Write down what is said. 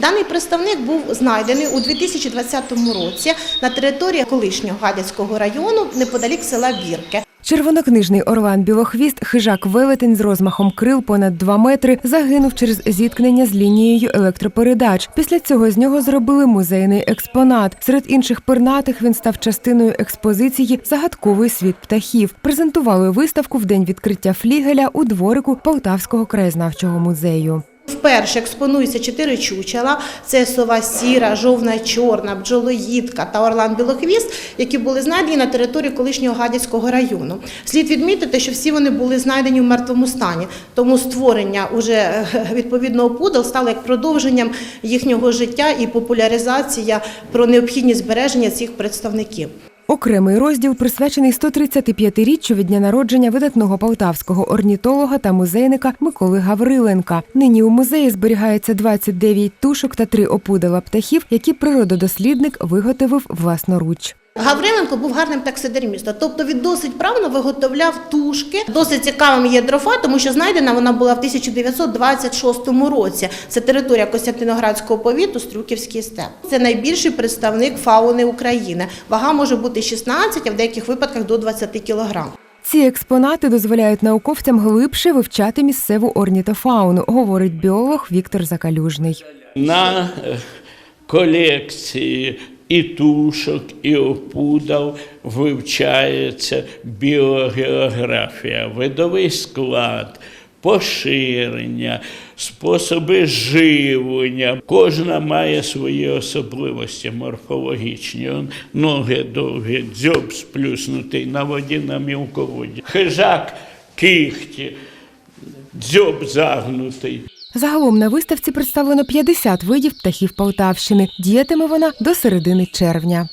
Даний представник був знайдений у 2020 році на території колишнього Гадяцького району неподалік села Бірке. Червонокнижний орлан Білохвіст, хижак велетень з розмахом крил понад 2 метри, загинув через зіткнення з лінією електропередач. Після цього з нього зробили музейний експонат. Серед інших пернатих він став частиною експозиції Загадковий світ птахів. Презентували виставку в день відкриття флігеля у дворику Полтавського краєзнавчого музею. Вперше експонуються чотири чучела: це сова сіра, жовна чорна, бджолоїдка та орлан білохвіст, які були знайдені на території колишнього Гадяцького району. Слід відмітити, що всі вони були знайдені в мертвому стані, тому створення уже е, відповідного пудел стало як продовженням їхнього життя і популяризація про необхідність збереження цих представників. Окремий розділ присвячений 135-річчю від дня народження видатного полтавського орнітолога та музейника Миколи Гавриленка. Нині у музеї зберігається 29 тушок та три опудала птахів, які природодослідник виготовив власноруч. Гавриленко був гарним таксидермістом, тобто він досить правно виготовляв тушки. Досить цікавим є дрофа, тому що знайдена вона була в 1926 році. Це територія Костянтиноградського повіту, Стрюківський степ. Це найбільший представник фауни України. Вага може бути 16, а в деяких випадках до 20 кілограм. Ці експонати дозволяють науковцям глибше вивчати місцеву орнітофауну, говорить біолог Віктор Закалюжний. на е, колекції і тушок, і опудал вивчається біогеографія, видовий склад, поширення, способи живлення. Кожна має свої особливості морфологічні. Ноги довгі, дзьоб сплюснутий на воді на мілководі. Хижак кихті, дзьоб загнутий. Загалом на виставці представлено 50 видів птахів Полтавщини. Діятиме вона до середини червня.